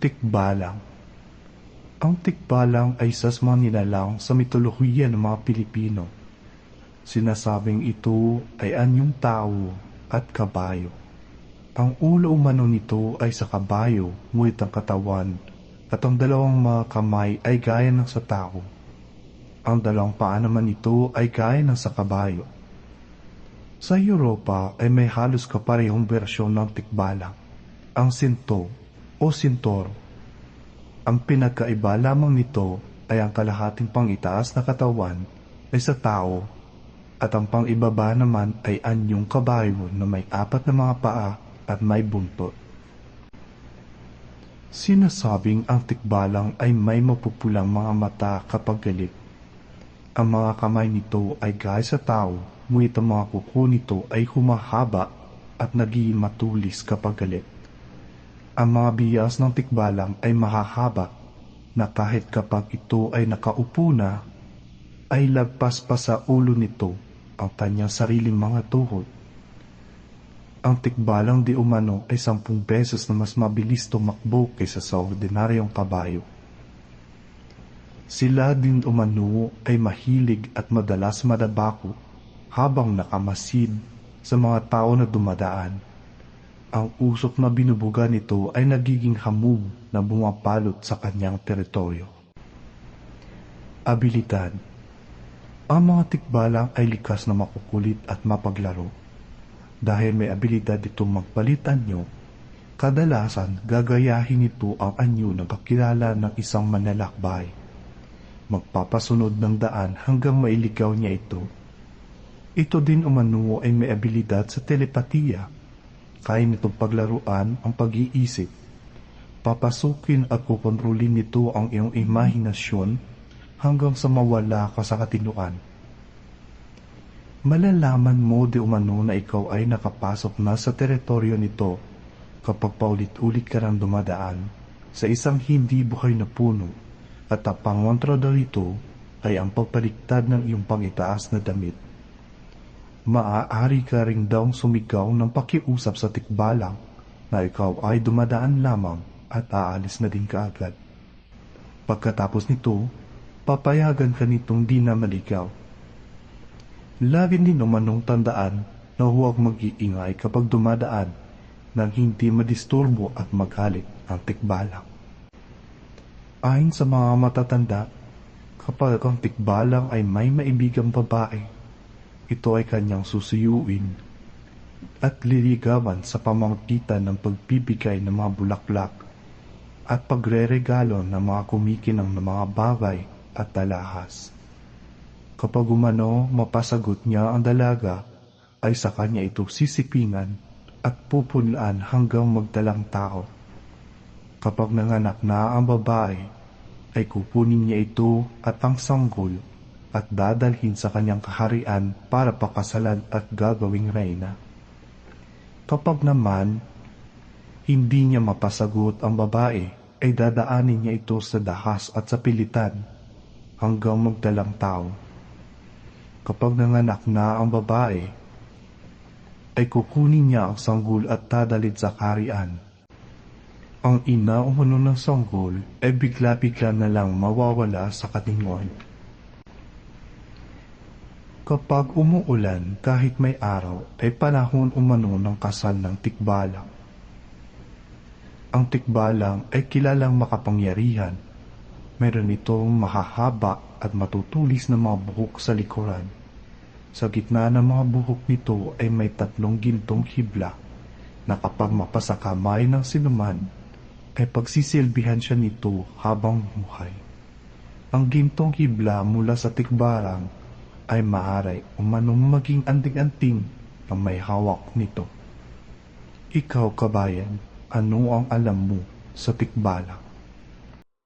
Tikbalang Ang tikbalang ay isa sa mga nilalang sa mitolohiya ng mga Pilipino. Sinasabing ito ay anyong tao at kabayo. Ang ulo umano nito ay sa kabayo, ngunit ang katawan at ang dalawang mga kamay ay gaya ng sa tao. Ang dalawang paa naman nito ay gaya ng sa kabayo. Sa Europa ay may halos kaparehong bersyon ng tikbalang, ang sinto o sintoro. Ang pinagkaiba lamang nito ay ang kalahating pangitaas na katawan ay sa tao at ang pangibaba naman ay anyong kabayo na may apat na mga paa at may buntot. Sinasabing ang tikbalang ay may mapupulang mga mata kapag galit. Ang mga kamay nito ay gaya sa tao, ngunit ang mga kuko nito ay humahaba at naging matulis kapag galit. Ang mga biyas ng tikbalang ay mahahaba na kahit kapag ito ay nakaupo na, ay lagpas pa sa ulo nito ang kanyang sariling mga tuhod. Ang tikbalang di umano ay sampung beses na mas mabilis tumakbo kaysa sa ordinaryong kabayo. Sila din umano ay mahilig at madalas madabako habang nakamasid sa mga tao na dumadaan. Ang usok na binubuga nito ay nagiging hamog na bumapalot sa kanyang teritoryo. Abilidad Ang mga tikbalang ay likas na makukulit at mapaglaro. Dahil may abilidad itong magpalit anyo, kadalasan gagayahin nito ang anyo na kakilala ng isang manlalakbay. Magpapasunod ng daan hanggang mailigaw niya ito. Ito din umano ay may abilidad sa telepatiya. Kaya nitong paglaruan ang pag-iisip. Papasukin at kukontrolin nito ang iyong imahinasyon hanggang sa mawala ka sa katinuan. Malalaman mo di umano na ikaw ay nakapasok na sa teritoryo nito kapag paulit-ulit ka nang dumadaan sa isang hindi buhay na puno at ang pangontra daw ay ang pagpaligtad ng iyong pangitaas na damit. Maaari ka ring daw sumigaw ng pakiusap sa tikbalang na ikaw ay dumadaan lamang at aalis na din kaagad. Pagkatapos nito, papayagan ka nitong di na maligaw. Lagi din umanong tandaan na huwag mag-iingay kapag dumadaan nang hindi madisturbo at magalit ang tikbalang. Ayon sa mga matatanda, kapag ang tikbalang ay may maibigang babae, ito ay kanyang susuyuin at liligawan sa pamamagitan ng pagbibigay ng mga bulaklak at pagre-regalo ng mga kumikinang ng mga bagay at talahas. Kapag umano mapasagot niya ang dalaga, ay sa kanya ito sisipingan at pupunlaan hanggang magdalang tao. Kapag nanganak na ang babae, ay kukunin niya ito at ang sanggol at dadalhin sa kanyang kaharian para pakasalan at gagawing reyna. Kapag naman hindi niya mapasagot ang babae, ay dadaanin niya ito sa dahas at sa pilitan hanggang magdalang tao. Kapag nanganak na ang babae, ay kukunin niya ang sanggol at dadalid sa karian. Ang ina umano ng sanggol ay bigla-bigla na lang mawawala sa katingon. Kapag umuulan kahit may araw ay panahon umano ng kasal ng tikbalang. Ang tikbalang ay kilalang makapangyarihan. Meron itong mahahaba at matutulis na mga buhok sa likuran. Sa gitna ng mga buhok nito ay may tatlong gintong hibla na kapag mapasa kamay ng sinuman ay pagsisilbihan siya nito habang buhay. Ang gintong hibla mula sa tikbarang ay maaray umanong maging anting-anting na may hawak nito. Ikaw, kabayan, ano ang alam mo sa tikbalang?